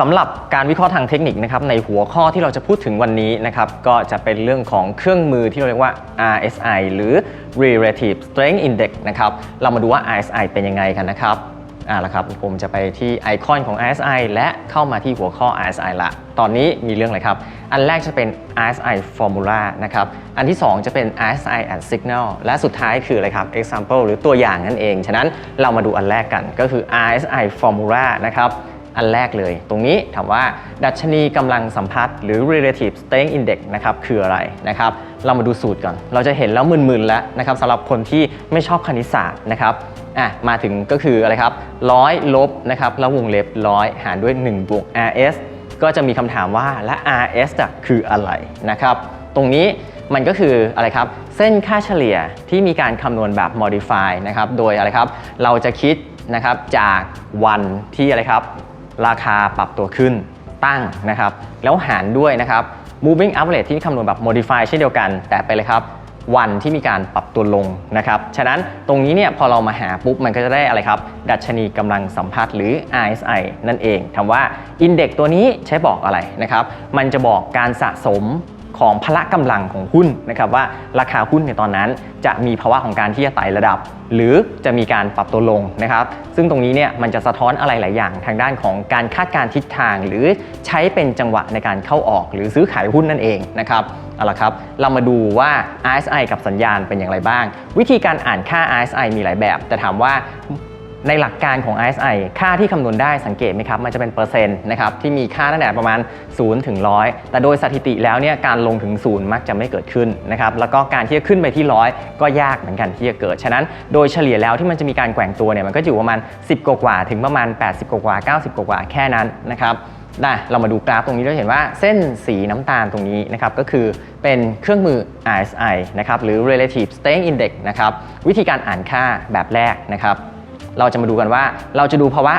สำหรับการวิเคราะห์ทางเทคนิคนะครับในหัวข้อที่เราจะพูดถึงวันนี้นะครับก็จะเป็นเรื่องของเครื่องมือที่เราเรียกว่า RSI หรือ Relative Strength Index นะครับเรามาดูว่า RSI เป็นยังไงกันนะครับอ่าละครับผมจะไปที่ไอคอนของ RSI และเข้ามาที่หัวข้อ RSI ละ ตอนนี้มีเรื่องอะไรครับ อันแรกจะเป็น RSI Formula นะครับ อันที่ 2 จะเป็น RSI and Signal และสุดท้ายคืออะไรครับ Example หรือตัวอย่างนั่นเอง ฉะนั้นเรามาดูอันแรกกันก็คือ RSI Formula นะครับ อันแรกเลย ตรงนี้ถามว่าดัชนีกำลังสัมพัทธ์หรือ relative strength index นะครับคืออะไรนะครับเรามาดูสูตรก่อน เราจะเห็นแล้วมึนๆแล้วนะครับสำหรับคนที่ไม่ชอบคณิตศาสตร์นะครับอะมาถึงก็คืออะไรครับร้อยลบนะครับแล้ววงเล็บร้อยหารด้วย1บวก rs ก็จะมีคำถามว่าและ rs จะคืออะไรนะครับตรงนี้มันก็คืออะไรครับเส้นค่าเฉลี่ยที่มีการคำนวณแบบ modify นะครับโดยอะไรครับเราจะคิดนะครับจากวันที่อะไรครับ ราคาปรับตัวขึ้นตั้งนะครับ แล้วหารด้วยนะครับ moving average ที่คำนวณแบบ modify เช่นเดียวกัน แต่ไปเลยครับวันที่มีการปรับตัวลงนะครับ ฉะนั้นตรงนี้เนี่ยพอเรามาหาปุ๊บมันก็จะได้อะไรครับ ดัชนีกำลังสัมพัทธ์หรือ RSI นั่นเองถามว่าอินเด็กตัวนี้ใช้บอกอะไรนะครับ มันจะบอกการสะสม ของพละกำลังของหุ้นนะครับว่าราคาหุ้นในตอนนั้นจะมีภาวะของการที่จะไต่ระดับ หรือจะมีการปรับตัวลงนะครับซึ่งตรงนี้เนี่ยมันจะสะท้อนอะไรหลายอย่างทางด้านของการคาดการณ์ทิศทาง หรือใช้เป็นจังหวะในการเข้าออก หรือซื้อขายหุ้นนั่นเองนะครับเอาละครับ เรามาดูว่า RSI กับสัญญาณเป็นอย่างไรบ้าง วิธีการอ่านค่า RSI มีหลายแบบ แต่ถามว่า ในหลักการของ RSI ค่าที่คำนวณได้สังเกตไหมครับ มันจะเป็นเปอร์เซ็นต์นะครับที่มีค่าตั้งแต่ประมาณ 0 ถึง 100 แต่โดยสถิติแล้วเนี่ยการลงถึง 0 มักจะไม่เกิดขึ้นนะครับแล้วก็การที่จะขึ้นไปที่ 100 ก็ยากเหมือนกันที่จะเกิด ฉะนั้นโดยเฉลี่ยแล้วที่มันจะมีการแกว่งตัวเนี่ยมันก็อยู่ประมาณ 10 กว่าถึงประมาณ 80 กว่า90 กว่าแค่นั้นนะครับได้เรามาดูกราฟตรงนี้เราเห็นว่าเส้นสีน้ำตาลตรงนี้นะครับก็คือเป็นเครื่องมือ RSI นะครับหรือ Relative Strength Index นะครับวิธีการอ่านค่าแบบแรกนะครับ เราจะมาดูกันว่าเราจะดูภาวะ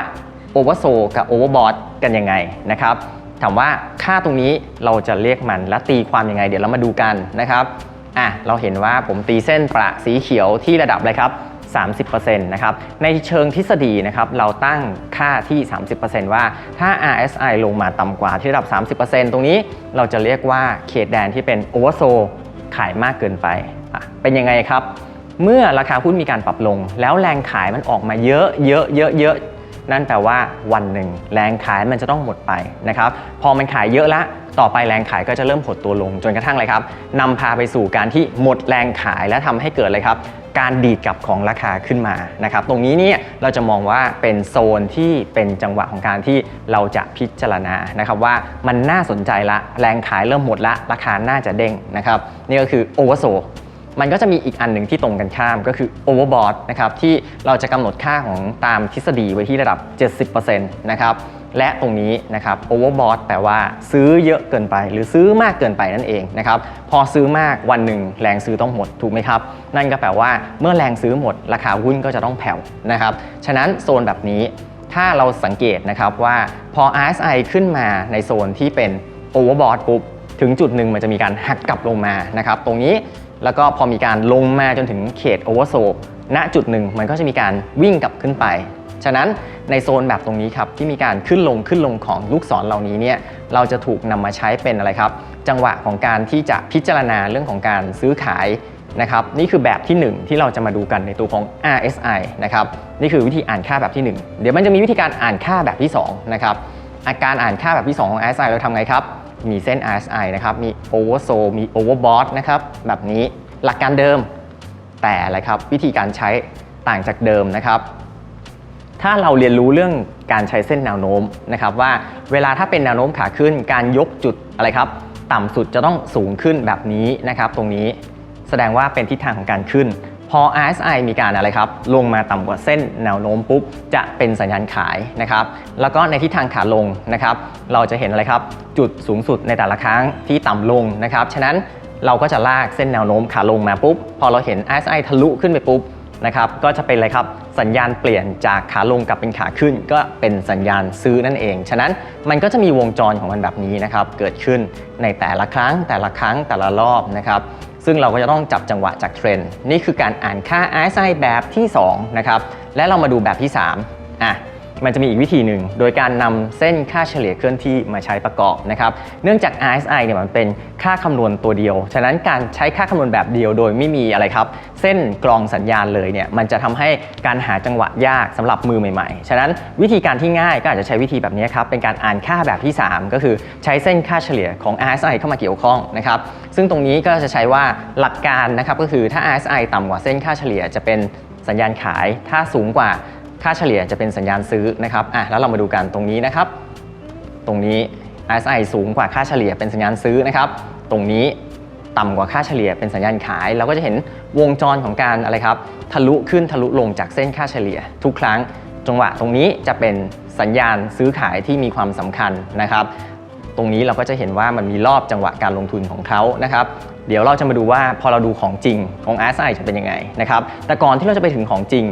โอเวอร์โซกับโอเวอร์บอทกันยังไงนะครับถามว่าค่าตรงนี้เราจะเรียกมันและตีความยังไง เดี๋ยวเรามาดูกันนะครับอะเราเห็นว่าผมตีเส้นประสีเขียวที่ระดับอะไรครับ30%นะครับ ในเชิงทฤษฎีนะครับ เราตั้งค่าที่ 30%ว่าถ้า RSI ลงมาต่ำกว่าที่ระดับ 30%ตรงนี้เราจะเรียกว่าเขตแดนที่เป็นโอเวอร์โซขายมากเกินไปอะเป็นยังไงครับ เมื่อราคาหุ้นมีการปรับลง แล้วแรงขายมันออกมาเยอะเยอะเยอะเยอะนั่นแปลว่าวันหนึ่งแรงขายมันจะต้องหมดไปนะครับพอมันขายเยอะละต่อไปแรงขายก็จะเริ่มหดตัวลงจนกระทั่งอะไรครับนำพาไปสู่การที่หมดแรงขายและทำให้เกิดอะไรครับการดีดกลับของราคาขึ้นมานะครับตรงนี้เนี่ยเราจะมองว่าเป็นโซนที่เป็นจังหวะของการที่เราจะพิจารณานะครับว่ามันน่าสนใจละแรงขายเริ่มหมดละราคาน่าจะเด้งนะครับนี่ก็คือโอเวอร์โซ มันก็จะมีอีกอันหนึ่งที่ตรงกันข้ามก็คือ overbought นะครับที่เราจะกำหนดค่าของตามทฤษฎีไว้ที่ระดับ 70%นะครับและตรงนี้นะครับ overbought แปลว่าซื้อเยอะเกินไป หรือซื้อมากเกินไปนั่นเองนะครับพอซื้อมากวันหนึ่งแรงซื้อต้องหมดถูกไหมครับ นั่นก็แปลว่าเมื่อแรงซื้อหมด ราคาหุ้นก็จะต้องแผ่วนะครับฉะนั้นโซนแบบนี้ถ้าเราสังเกตนะครับว่าพอ RSI ขึ้นมาในโซนที่เป็น overbought ปุ๊บถึงจุดหนึ่งมันจะมีการหักกลับลงมานะครับตรงนี้ แล้วก็พอมีการลงมาจนถึงเขตโอเวอร์โซณจุดหนึ่งมันก็จะมีการวิ่งกลับขึ้นไป ฉะนั้นในโซนแบบตรงนี้ครับที่มีการขึ้นลงขึ้นลงของลูกศรเหล่านี้เนี่ยเราจะถูกนำมาใช้เป็นอะไรครับ จังหวะของการที่จะพิจารณาเรื่องของการซื้อขายนะครับนี่คือแบบที่ 1 ที่เราจะมาดูกันในตัวของ RSI นะครับนี่คือวิธีอ่านค่าแบบที่ 1 เดี๋ยวมันจะมีวิธีการอ่านค่าแบบที่2นะครับอาการอ่านค่าแบบที่ 2 ของ RSI เราทำไงครับ มีเส้น RSI นะครับ มี Oversold มี Overbought นะครับ แบบนี้หลักการเดิม แต่อะไรครับ วิธีการใช้ต่างจากเดิมนะครับ ถ้าเราเรียนรู้เรื่องการใช้เส้นแนวโน้มนะครับ ว่าเวลาถ้าเป็นแนวโน้มขาขึ้น การยกจุดอะไรครับ ต่ำสุดจะต้องสูงขึ้นแบบนี้นะครับ ตรงนี้แสดงว่าเป็นทิศทางของการขึ้น พอ RSI มีการอะไรครับลงมาต่ำกว่าเส้นแนวโน้มปุ๊บจะเป็นสัญญาณขายนะครับแล้วก็ในทิศทางขาลงนะครับเราจะเห็นอะไรครับจุดสูงสุดในแต่ละครั้งที่ต่ำลงนะครับฉะนั้นเราก็จะลากเส้นแนวโน้มขาลงมาปุ๊บพอเราเห็น RSI ทะลุขึ้นไปปุ๊บ นะครับก็จะเป็นอะไรครับสัญญาณเปลี่ยนจากขาลงกลับเป็นขาขึ้น ก็เป็นสัญญาณซื้อนั่นเอง ฉะนั้นมันก็จะมีวงจรของมันแบบนี้นะครับเกิดขึ้นในแต่ละครั้งแต่ละครั้งแต่ละรอบนะครับซึ่งเราก็จะต้องจับจังหวะจากเทรนด์นี่คือการอ่านค่า RSI แบบที่2นะครับและเรามาดูแบบที่3อะ มันจะมีอีกวิธีหนึ่ง โดยการนำเส้นค่าเฉลี่ยเคลื่อนที่มาใช้ประกอบนะครับ เนื่องจาก RSI เนี่ยมันเป็นค่าคำนวณตัวเดียว ฉะนั้นการใช้ค่าคำนวณแบบเดียว โดยไม่มีอะไรครับ เส้นกรองสัญญาณเลยเนี่ยมันจะทำให้การหาจังหวะยากสำหรับมือใหม่ๆ ฉะนั้นวิธีการที่ง่ายก็อาจจะใช้วิธีแบบนี้ครับ เป็นการอ่านค่าแบบที่ 3 ก็คือใช้เส้นค่าเฉลี่ยของ RSI เข้ามาเกี่ยวข้องนะครับ ซึ่งตรงนี้ก็จะใช้ว่าหลักการนะครับก็คือถ้า RSI ต่ำกว่าเส้นค่าเฉลี่ยจะเป็นสัญญาณขาย ถ้าสูงกว่า ค่าเฉลี่ยจะเป็นสัญญาณซื้อนะครับอะแล้วเรามาดูกันตรงนี้นะครับ ตรงนี้ RSI สูงกว่าค่าเฉลี่ยเป็นสัญญาณซื้อนะครับ ตรงนี้ต่ำกว่าค่าเฉลี่ยเป็นสัญญาณขาย เราก็จะเห็นวงจรของการอะไรครับ ทะลุขึ้นทะลุลงจากเส้นค่าเฉลี่ย ทุกครั้งจังหวะตรงนี้จะเป็นสัญญาณซื้อขายที่มีความสำคัญนะครับ ตรงนี้เราก็จะเห็นว่ามันมีรอบจังหวะการลงทุนของเขานะครับ เดี๋ยวเราจะมาดูว่าพอเราดูของจริงของ RSI จะเป็นยังไงนะครับ แต่ก่อนที่เราจะไปถึงของจริง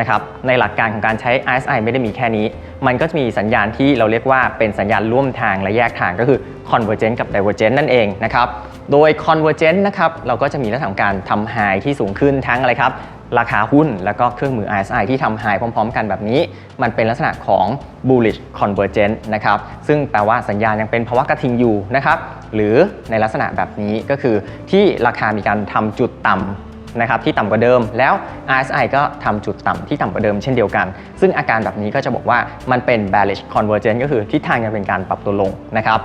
นะครับในหลักการของการใช้ RSI ไม่ได้มีแค่นี้ มันก็จะมีสัญญาณที่เราเรียกว่าเป็นสัญญาณร่วมทางและแยกทางก็คือ convergent กับ divergent นั่นเองนะครับโดย convergent นะครับเราก็จะมีลักษณะของการทำ high ที่สูงขึ้นทั้งอะไรครับราคาหุ้นแล้วก็เครื่องมือ RSI ที่ทำ high พร้อม ๆ กันแบบนี้ มันเป็นลักษณะของ bullish convergent นะครับซึ่งแปลว่าสัญญาณยังเป็นภาวะกระทิงอยู่นะครับหรือในลักษณะแบบนี้ก็คือที่ราคามีการทำจุดต่ำ นะครับที่ต่ำกว่าเดิมแล้ว RSI ก็ทำจุดต่ำที่ต่ำกว่าเดิมเช่นเดียวกัน ซึ่งอาการแบบนี้ก็จะบอกว่ามันเป็น bearish convergent ก็คือทิศทางยังเป็นการปรับตัวลงนะครับ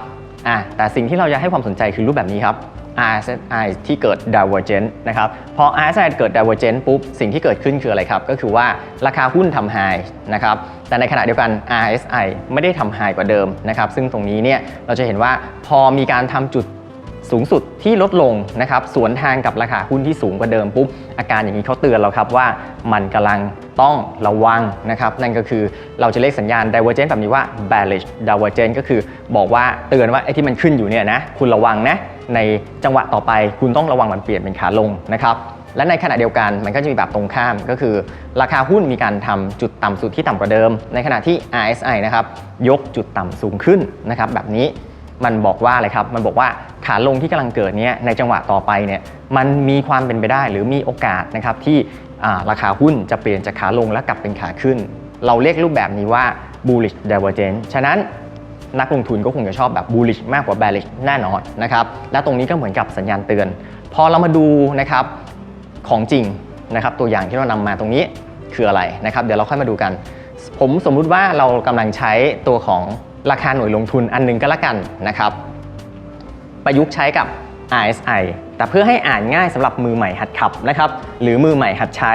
อะแต่สิ่งที่เราจะให้ความสนใจคือรูปแบบนี้ครับ RSI ที่เกิด divergent นะครับ พอ RSI เกิด divergent ปุ๊บ สิ่งที่เกิดขึ้นคืออะไรครับ ก็คือว่าราคาหุ้นทำ high นะครับ แต่ในขณะเดียวกัน RSI ไม่ได้ทำ high กว่าเดิมนะครับ ซึ่งตรงนี้เนี่ยเราจะเห็นว่าพอมีการทำจุด สูงสุดที่ลดลงนะครับสวนทางกับราคาหุ้นที่สูงกว่าเดิมปุ๊บอาการอย่างนี้เขาเตือนเราครับว่ามันกำลังต้องระวังนะครับนั่นก็คือเราจะเรียกสัญญาณ divergent แบบนี้ว่า bearish divergent ก็คือบอกว่าเตือนว่าไอ้ที่มันขึ้นอยู่เนี่ยนะคุณระวังนะในจังหวะต่อไปคุณต้องระวังมันเปลี่ยนเป็นขาลงนะครับและในขณะเดียวกันมันก็จะมีแบบตรงข้ามก็คือ ราคาหุ้นมีการทำจุดต่ำสุดที่ต่ำกว่าเดิม ในขณะที่ RSI นะครับยกจุดต่ำสูงขึ้นนะครับแบบนี้ มันบอกว่าอะไรครับ มันบอกว่าขาลงที่กำลังเกิดเนี้ยในจังหวะต่อไปเนี่ยมันมีความเป็นไปได้หรือมีโอกาสนะครับที่ราคาหุ้นจะเปลี่ยนจากขาลงและกลับเป็นขาขึ้น เราเรียกรูปแบบนี้ว่า bullish divergence ฉะนั้นนักลงทุนก็คงจะชอบแบบ bullish มากกว่า bearish แน่นอนนะครับและตรงนี้ก็เหมือนกับสัญญาณเตือน พอเรามาดูนะครับของจริงนะครับตัวอย่างที่เรานำมาตรงนี้คืออะไรนะครับ เดี๋ยวเราค่อยมาดูกัน ผมสมมุติว่าเรากำลังใช้ตัวของ ราคาหน่วยลงทุนอันหนึงก็แล้วกันนะครับ ประยุกต์ใช้กับ RSI แต่เพื่อให้อ่านง่ายสำหรับมือใหม่หัดขับนะครับ หรือมือใหม่หัดใช้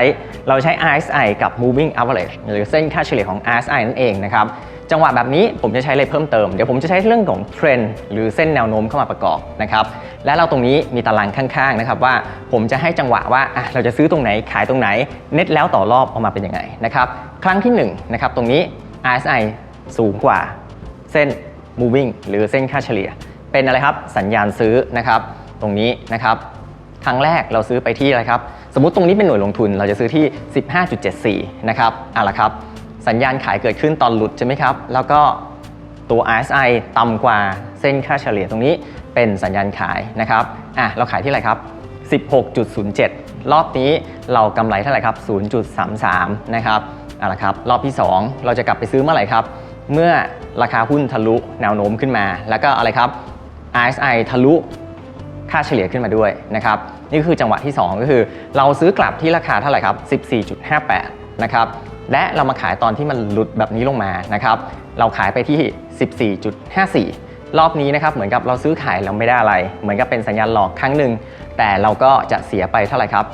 เราใช้ RSI กับ Moving Average หรือเส้นค่าเฉลี่ยของ RSI นั่นเองนะครับ จังหวะแบบนี้ผมจะใช้อะไรเพิ่มเติม เดี๋ยวผมจะใช้เรื่องของเทรนหรือเส้นแนวโน้มเข้ามาประกอบนะครับ และเราตรงนี้มีตารางข้างๆนะครับว่าผมจะให้จังหวะว่าเราจะซื้อตรงไหนขายตรงไหน เน็ตแล้วต่อรอบออกมาเป็นยังไงนะครับ ครั้งที่1นะครับตรงนี้ RSI สูงกว่า เส้น moving หรือเส้นค่าเฉลี่ย เป็นอะไรครับสัญญาณซื้อนะครับตรงนี้นะครับครั้งแรกเราซื้อไปที่อะไรครับสมมติตรงนี้เป็นหน่วยลงทุนเราจะซื้อที่ 15.74 นะครับเอาละครับ สัญญาณขายเกิดขึ้นตอนหลุดใช่ไหมครับ แล้วก็ตัว RSI ต่ำกว่าเส้นค่าเฉลี่ยตรงนี้เป็นสัญญาณขายนะครับอะเราขายที่อะไรครับ 16.07 รอบนี้เรากำไรเท่าไหร่ครับ 0.33 นะครับเอาละครับ รอบที่ 2 เราจะกลับไปซื้อเมื่อไหร่ครับ เมื่อราคาหุ้นทะลุแนวโน้มขึ้นมา แล้วก็อะไรครับ RSI ทะลุค่าเฉลี่ยขึ้นมาด้วยนะครับนี่คือจังหวะที่ 2 ก็คือ เราซื้อกลับที่ราคาเท่าไหร่ครับ 14.58 นะครับและเรามาขายตอนที่มันหลุดแบบนี้ลงมานะครับเราขายไปที่ 14.54 รอบนี้นะครับเหมือนกับเราซื้อขายเราไม่ได้อะไร เหมือนกับเป็นสัญญาณหลอกครั้งหนึ่งแต่เราก็จะเสียไปเท่าไหร่ครับ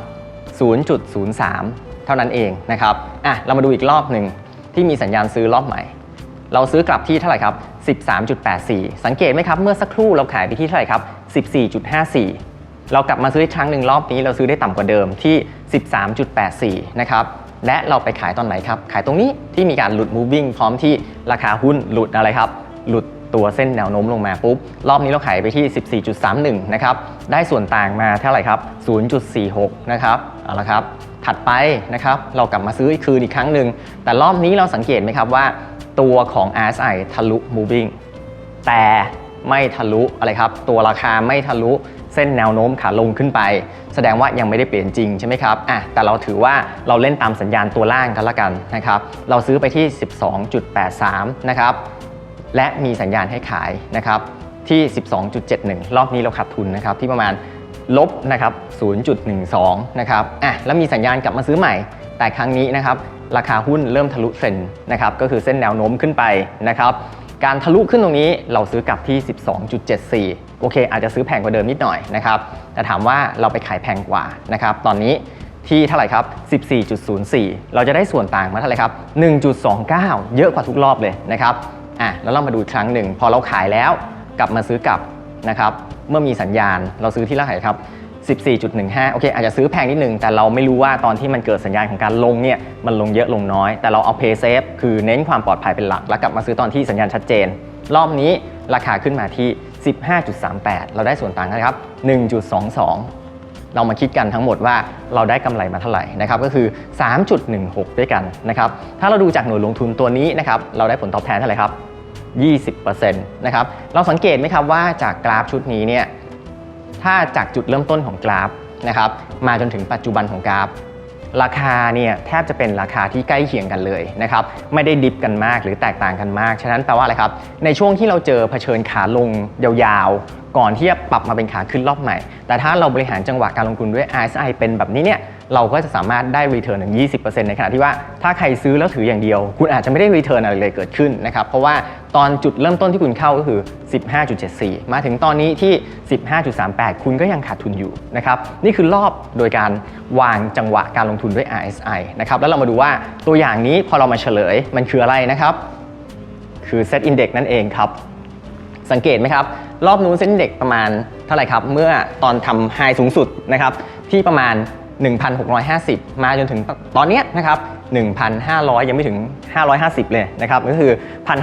0.03 เท่านั้นเองนะครับอะเรามาดูอีกรอบหนึ่งที่มีสัญญาณซื้อรอบใหม่ เราซื้อกลับที่เท่าไหร่ครับ 13.84 สังเกตไหมครับ เมื่อสักครู่เราขายไปที่เท่าไหร่ครับ 14.54 เรากลับมาซื้ออีกครั้งหนึ่งรอบนี้ เราซื้อได้ต่ำกว่าเดิมที่ 13.84 นะครับและเราไปขายตอนไหนครับ ขายตรงนี้ที่มีการหลุด moving พร้อมที่ราคาหุ้นหลุดอะไรครับ หลุดตัวเส้นแนวโน้มลงมาปุ๊บ รอบนี้เราขายไปที่ 14.31 นะครับ ได้ส่วนต่างมาเท่าไหร่ครับ 0.46 นะครับ เอาละครับ ถัดไปนะครับ เรากลับมาซื้ออีกคืนอีกครั้งหนึ่ง แต่รอบนี้เราสังเกตไหมครับว่า ตัวของ RSI ทะลุ moving แต่ไม่ทะลุอะไรครับ ตัวราคาไม่ทะลุเส้นแนวโน้มขาลงขึ้นไป แสดงว่ายังไม่ได้เปลี่ยนจริงใช่ไหมครับอะแต่เราถือว่าเราเล่นตามสัญญาณตัวล่างกันละกันนะครับ เราซื้อไปที่ 12.83 นะครับ และมีสัญญาณให้ขายนะครับที่ 12.71 รอบนี้เราขาดทุนนะครับที่ประมาณลบนะครับ 0.12 นะครับอะแล้วมีสัญญาณกลับมาซื้อใหม่ แต่ครั้งนี้นะครับ ราคาหุ้นเริ่มทะลุเทรนนะครับก็คือเส้นแนวโน้มขึ้นไปนะครับการทะลุขึ้นตรงนี้เราซื้อกลับที่ 12.74 โอเค อาจจะซื้อแพงกว่าเดิมนิดหน่อยนะครับแต่ถามว่าเราไปขายแพงกว่านะครับตอนนี้ที่เท่าไหร่ครับ 14.04 เราจะได้ส่วนต่างมาเท่าไหร่ครับ 1.29 เยอะกว่าทุกรอบเลยนะครับอะแล้วเรามาดูอีกครั้งหนึ่ง พอเราขายแล้วกลับมาซื้อกลับนะครับ เมื่อมีสัญญาณเราซื้อที่เท่าไหร่ครับ 14.15 โอเค อาจจะซื้อแพงนิดนึง แต่เราไม่รู้ว่าตอนที่มันเกิดสัญญาณของการลงเนี่ยมันลงเยอะลงน้อย แต่เราเอา pay safe คือเน้นความปลอดภัยเป็นหลัก แล้วกลับมาซื้อตอนที่สัญญาณชัดเจน รอบนี้ราคาขึ้นมาที่ 15.38 เราได้ส่วนต่างกันครับ 1.22 เรามาคิดกันทั้งหมดว่าเราได้กำไรมาเท่าไหร่นะครับก็คือ 3.16 ด้วยกันนะครับถ้าเราดูจากหน่วยลงทุนตัวนี้นะครับเราได้ผลตอบแทนเท่าไหร่ครับ 20%นะครับเราสังเกตไหมครับว่าจากกราฟชุดนี้เนี่ย ถ้าจากจุดเริ่มต้นของกราฟนะครับมาจนถึงปัจจุบันของกราฟ ราคาเนี่ยแทบจะเป็นราคาที่ใกล้เคียงกันเลยนะครับไม่ได้ดิฟกันมากหรือแตกต่างกันมาก ฉะนั้นแปลว่าอะไรครับ ในช่วงที่เราเจอเผชิญขาลงยาวๆ ก่อนที่จะปรับมาเป็นขาขึ้นรอบใหม่ แต่ถ้าเราบริหารจังหวะการลงทุนด้วย RSI เป็นแบบนี้เนี่ย เราก็จะสามารถได้ return ถึง 20%ในขณะที่ว่าถ้าใครซื้อแล้วถืออย่างเดียว คุณอาจจะไม่ได้ return อะไรเลยเกิดขึ้นนะครับเพราะว่าตอนจุดเริ่มต้นที่คุณเข้าก็คือ 15.74 มาถึงตอนนี้ที่ 15.38 คุณก็ยังขาดทุนอยู่นะครับนี่คือรอบโดยการวางจังหวะการลงทุนด้วย RSI นะครับแล้วเรามาดูว่าตัวอย่างนี้พอเรามาเฉลยมันคืออะไรนะครับคือ Set Index นั่นเองครับ สังเกตไหมครับ รอบนู้นเซ็นเด็กประมาณเท่าไหร่ครับ เมื่อตอนทำไฮสูงสุดนะครับที่ประมาณ 1,650 มาจนถึงตอนนี้นะครับ 1,500 ยังไม่ถึง 550 เลยนะครับ ก็คือ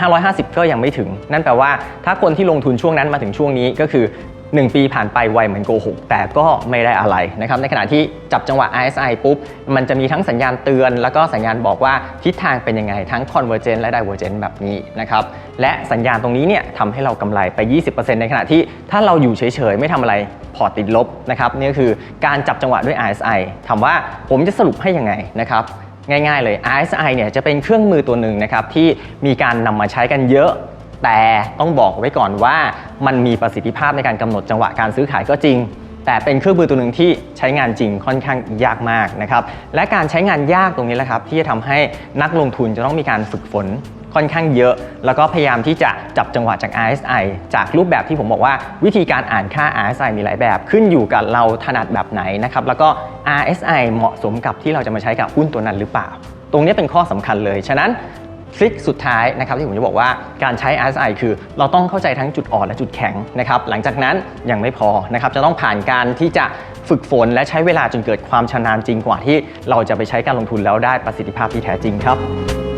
1,550 ก็ยังไม่ถึง นั่นแปลว่าถ้าคนที่ลงทุนช่วงนั้นมาถึงช่วงนี้ก็คือ 1 ปีผ่านไปไวเหมือนโกหกแต่ก็ไม่ได้อะไรนะครับในขณะที่จับจังหวะ RSI ปุ๊บ มันจะมีทั้งสัญญาณเตือน แล้วก็สัญญาณบอกว่าทิศทางเป็นยังไงทั้ง convergent และ divergent แบบนี้นะครับและสัญญาณตรงนี้เนี่ยทำให้เรากำไรไป 20%ในขณะที่ถ้าเราอยู่เฉยๆ ไม่ทำอะไรพอตติดลบนะครับนี่ก็คือการจับจังหวะด้วย RSI ถามว่าผมจะสรุปให้ยังไงนะครับง่ายๆเลย RSI เนี่ยจะเป็นเครื่องมือตัวหนึ่งนะครับที่มีการนำมาใช้กันเยอะ แต่ต้องบอกไว้ก่อนว่ามันมีประสิทธิภาพในการกำหนดจังหวะการซื้อขายก็จริง แต่เป็นเครื่องมือตัวหนึ่งที่ใช้งานจริงค่อนข้างยากมากนะครับและการใช้งานยากตรงนี้แหละครับ ที่จะทำให้นักลงทุนจะต้องมีการฝึกฝนค่อนข้างเยอะ แล้วก็พยายามที่จะจับจังหวะจาก RSI จากรูปแบบที่ผมบอกว่าวิธีการอ่านค่า RSI มีหลายแบบ ขึ้นอยู่กับเราถนัดแบบไหนนะครับ แล้วก็ RSI เหมาะสมกับที่เราจะมาใช้กับหุ้นตัวนั้นหรือเปล่า ตรงนี้เป็นข้อสำคัญเลย ฉะนั้น ทริคสุดท้ายนะครับที่ผมจะบอกว่าการใช้ RSI คือ เราต้องเข้าใจทั้งจุดอ่อนและจุดแข็งนะครับหลังจากนั้นยังไม่พอนะครับจะต้องผ่านการที่จะฝึกฝนและใช้เวลาจนเกิดความชำนาญจริงกว่าที่เราจะไปใช้การลงทุนแล้วได้ประสิทธิภาพที่แท้จริงครับ